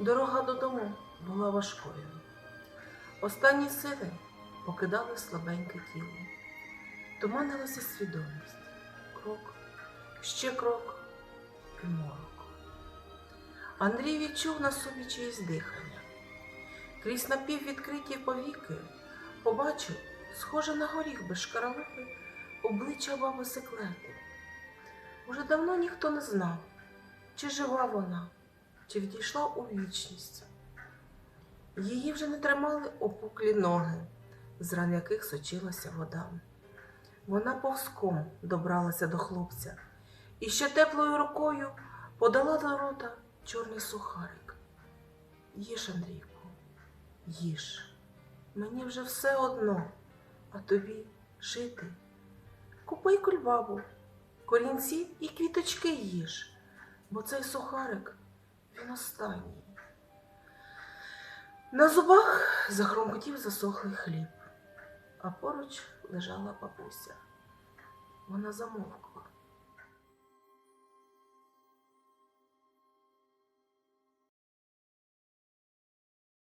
Дорога додому була важкою. Останні сили покидали слабеньке тіло. Туманилася свідомість. Крок, ще крок і морок. Андрій відчув на собі чиїсь дихання. Крізь напіввідкриті повіки побачив, схоже на горіх без шкаралупи, обличчя баби секлети. Уже давно ніхто не знав, чи жива вона, чи відійшла у вічність. Її вже не тримали опуклі ноги, з ран яких сочилася вода. Вона повзком добралася до хлопця і ще теплою рукою подала до рота чорний сухарик. Їж, Андрійку, їж. Мені вже все одно, а тобі жити. Купи кульбабу, корінці і квіточки їж, бо цей сухарик він останній. На зубах захромкотів засохлий хліб, а поруч лежала бабуся. Вона замовкла,